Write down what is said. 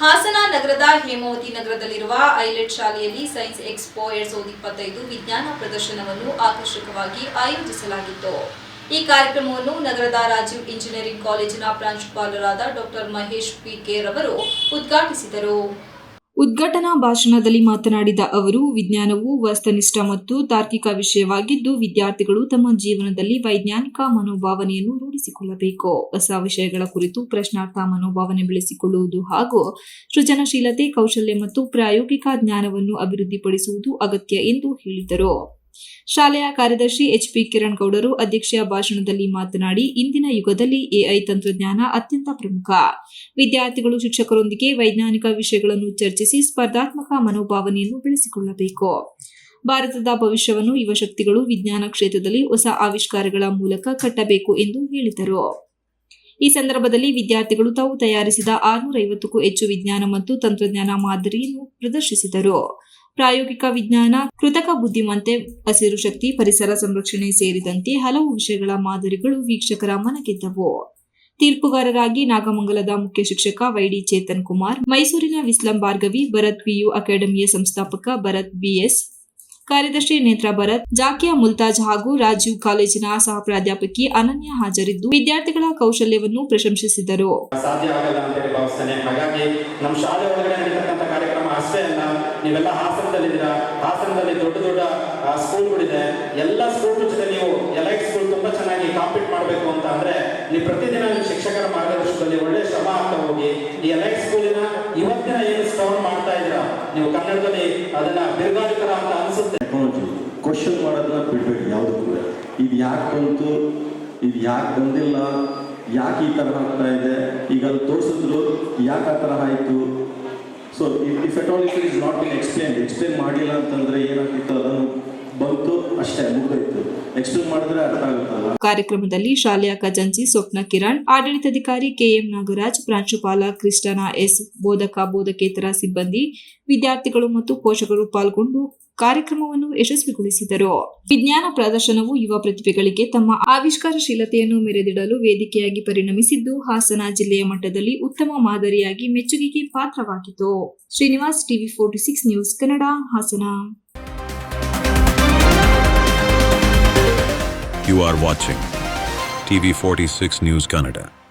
ಹಾಸನ ನಗರದ ಹೇಮಾವತಿ ನಗರದಲ್ಲಿರುವ ಐಲೆಟ್ ಶಾಲೆಯಲ್ಲಿ ಸೈನ್ಸ್ ಎಕ್ಸ್ಪೋ ಎರಡ್ ಸಾವಿರದ ಇಪ್ಪತ್ತೈದು ವಿಜ್ಞಾನ ಪ್ರದರ್ಶನವನ್ನು ಆಕರ್ಷಕವಾಗಿ ಆಯೋಜಿಸಲಾಗಿತ್ತು. ಈ ಕಾರ್ಯಕ್ರಮವನ್ನು ನಗರದ ರಾಜೀವ್ ಇಂಜಿನಿಯರಿಂಗ್ ಕಾಲೇಜಿನ ಪ್ರಾಂಶುಪಾಲರಾದ ಡಾಕ್ಟರ್ ಮಹೇಶ್ ಪಿ ಕೆ ಅವರು ಉದ್ಘಾಟಿಸಿದರು. ಉದ್ಘಾಟನಾ ಭಾಷಣದಲ್ಲಿ ಮಾತನಾಡಿದ ಅವರು, ವಿಜ್ಞಾನವು ವಸ್ತುನಿಷ್ಠ ಮತ್ತು ತಾರ್ಕಿಕ ವಿಷಯವಾಗಿದ್ದು, ವಿದ್ಯಾರ್ಥಿಗಳು ತಮ್ಮ ಜೀವನದಲ್ಲಿ ವೈಜ್ಞಾನಿಕ ಮನೋಭಾವನೆಯನ್ನು ರೂಢಿಸಿಕೊಳ್ಳಬೇಕು. ಹೊಸ ವಿಷಯಗಳ ಕುರಿತು ಪ್ರಶ್ನಾರ್ಥ ಮನೋಭಾವನೆ ಬೆಳೆಸಿಕೊಳ್ಳುವುದು ಹಾಗೂ ಸೃಜನಶೀಲತೆ, ಕೌಶಲ್ಯ ಮತ್ತು ಪ್ರಾಯೋಗಿಕ ಜ್ಞಾನವನ್ನು ಅಭಿವೃದ್ಧಿಪಡಿಸುವುದು ಅಗತ್ಯ ಎಂದು ಹೇಳಿದರು. ಶಾಲೆಯ ಕಾರ್ಯದರ್ಶಿ ಎಚ್ಪಿ ಕಿರಣ್ ಗೌಡರು ಅಧ್ಯಕ್ಷೀಯ ಭಾಷಣದಲ್ಲಿ ಮಾತನಾಡಿ, ಇಂದಿನ ಯುಗದಲ್ಲಿ ಎಐ ತಂತ್ರಜ್ಞಾನ ಅತ್ಯಂತ ಪ್ರಮುಖ. ವಿದ್ಯಾರ್ಥಿಗಳು, ಶಿಕ್ಷಕರೊಂದಿಗೆ ವೈಜ್ಞಾನಿಕ ವಿಷಯಗಳನ್ನು ಚರ್ಚಿಸಿ ಸ್ಪರ್ಧಾತ್ಮಕ ಮನೋಭಾವನೆಯನ್ನು ಬೆಳೆಸಿಕೊಳ್ಳಬೇಕು. ಭಾರತದ ಭವಿಷ್ಯವನ್ನು ಯುವ ಶಕ್ತಿಗಳು ವಿಜ್ಞಾನ ಕ್ಷೇತ್ರದಲ್ಲಿ ಹೊಸ ಆವಿಷ್ಕಾರಗಳ ಮೂಲಕ ಕಟ್ಟಬೇಕು ಎಂದು ಹೇಳಿದರು. ಈ ಸಂದರ್ಭದಲ್ಲಿ ವಿದ್ಯಾರ್ಥಿಗಳು ತಾವು ತಯಾರಿಸಿದ ಆರುನೂರ ಐವತ್ತಕ್ಕೂ ಹೆಚ್ಚು ವಿಜ್ಞಾನ ಮತ್ತು ತಂತ್ರಜ್ಞಾನ ಮಾದರಿಯನ್ನು ಪ್ರದರ್ಶಿಸಿದರು. ಪ್ರಾಯೋಗಿಕ ವಿಜ್ಞಾನ, ಕೃತಕ ಬುದ್ಧಿಮತ್ತೆ, ಹಸಿರು ಶಕ್ತಿ, ಪರಿಸರ ಸಂರಕ್ಷಣೆ ಸೇರಿದಂತೆ ಹಲವು ವಿಷಯಗಳ ಮಾದರಿಗಳು ವೀಕ್ಷಕರ ಮನಗೆದ್ದವು. ತೀರ್ಪುಗಾರರಾಗಿ ನಾಗಮಂಗಲದ ಮುಖ್ಯ ಶಿಕ್ಷಕ ವೈಡಿ ಚೇತನ್ ಕುಮಾರ್, ಮೈಸೂರಿನ ವಿಸ್ಲಂ ಭಾರ್ಗವಿ ಭರತ್ ಪಿಯು ಅಕಾಡೆಮಿಯ ಸಂಸ್ಥಾಪಕ ಭರತ್ ಬಿಎಸ್ ಕಾರ್ಯದರ್ಶಿ ನೇತ್ರ ಭರತ್, ಜಾಕಿಯಾ ಮುಲ್ತಾಜ್ ಹಾಗೂ ರಾಜೀವ್ ಕಾಲೇಜಿನ ಸಹ ಪ್ರಾಧ್ಯಾಪಕಿ ಅನನ್ಯ ಹಾಜರಿದ್ದು ವಿದ್ಯಾರ್ಥಿಗಳ ಕೌಶಲ್ಯವನ್ನು ಪ್ರಶಂಸಿಸಿದರು. ನೀವೆಲ್ಲ ಹಾಸನದಲ್ಲಿದ್ದೀರಾ? ಹಾಸನದಲ್ಲಿ ದೊಡ್ಡ ದೊಡ್ಡ ಸ್ಕೂಲ್ಗಳಿದೆ. ಎಲ್ಲ ಸ್ಕೂಲ್ ಜೊತೆ ನೀವು ಎಲೈಟ್ ಸ್ಕೂಲ್ ತುಂಬಾ ಚೆನ್ನಾಗಿ ಕಾಂಪೀಟ್ ಮಾಡಬೇಕು ಅಂತ ಅಂದ್ರೆ ನೀವು ಪ್ರತಿದಿನ ನಿಮ್ಮ ಶಿಕ್ಷಕರ ಮಾರ್ಗದರ್ಶನದಲ್ಲಿ ಒಳ್ಳೆ ಶ್ರಮ ಆಗ್ತಾ ಹೋಗಿ, ಈ ಎಲೈಟ್ ಸ್ಕೂಲಿನ ಇವತ್ತಿನ ಏನು ಸ್ಟೋರ್ ಮಾಡ್ತಾ ಇದ್ದೀರಾ? ನೀವು ಕನ್ನಡದಲ್ಲಿ ಅದನ್ನ ಬಿರುಗಾಳಿಕರ ಅಂತ ಅನಿಸುತ್ತೆ. ಕ್ವಶನ್ ಮಾಡೋದನ್ನ ಬಿಡಬೇಡಿ ಯಾವುದಕ್ಕೂ ಇದು ಯಾಕೆ ಬಂತು? ಇದು ಯಾಕೆ ಬಂದಿಲ್ಲ? ಯಾಕೆ ಈ ಥರ ಆಗ್ತಾ ಇದೆ? ಈಗ ಅದು ತೋರಿಸಿದ್ರು ಯಾಕೆ ಆ ಥರ ಆಯಿತು? So if at all if it is not in explain explain ಮಾಡಿಲ್ಲ ಅಂತಂದ್ರೆ ಏನಾಗಿತ್ತು ಅದನ್ನು ಬಂತು ಅಷ್ಟೇ, ಮುಗಿದೋಯ್ತು. ಎಕ್ಸ್ಪ್ಲೇನ್ ಮಾಡಿದ್ರೆ ಅರ್ಥ ಆಗುತ್ತಲ್ಲ? ಕಾರ್ಯಕ್ರಮದಲ್ಲಿ ಶಾಲೆಯ ಖಜಾಂಚಿ ಸ್ವಪ್ನ ಕಿರಣ್, ಆಡಳಿತಾಧಿಕಾರಿ ಕೆಎಂ ನಾಗರಾಜ್, ಪ್ರಾಂಶುಪಾಲ ಕೃಷ್ಣನ ಎಸ್ ಬೋಧಕ ಬೋಧಕೇತರ ಸಿಬ್ಬಂದಿ, ವಿದ್ಯಾರ್ಥಿಗಳು ಮತ್ತು ಪೋಷಕರು ಪಾಲ್ಗೊಂಡು ಕಾರ್ಯಕ್ರಮವನ್ನು ಯಶಸ್ವಿಗೊಳಿಸಿದರು. ವಿಜ್ಞಾನ ಪ್ರದರ್ಶನವು ಯುವ ಪ್ರತಿಭೆಗಳಿಗೆ ತಮ್ಮ ಆವಿಷ್ಕಾರಶೀಲತೆಯನ್ನು ಮೆರೆದಿಡಲು ವೇದಿಕೆಯಾಗಿ ಪರಿಣಮಿಸಿದ್ದು, ಹಾಸನ ಜಿಲ್ಲೆಯ ಮಟ್ಟದಲ್ಲಿ ಉತ್ತಮ ಮಾದರಿಯಾಗಿ ಮೆಚ್ಚುಗೆಗೆ ಪಾತ್ರವಾಗಿತ್ತು. Srinivas TV forty six news Kannada, Hassan. You are watching TV46 News Canada.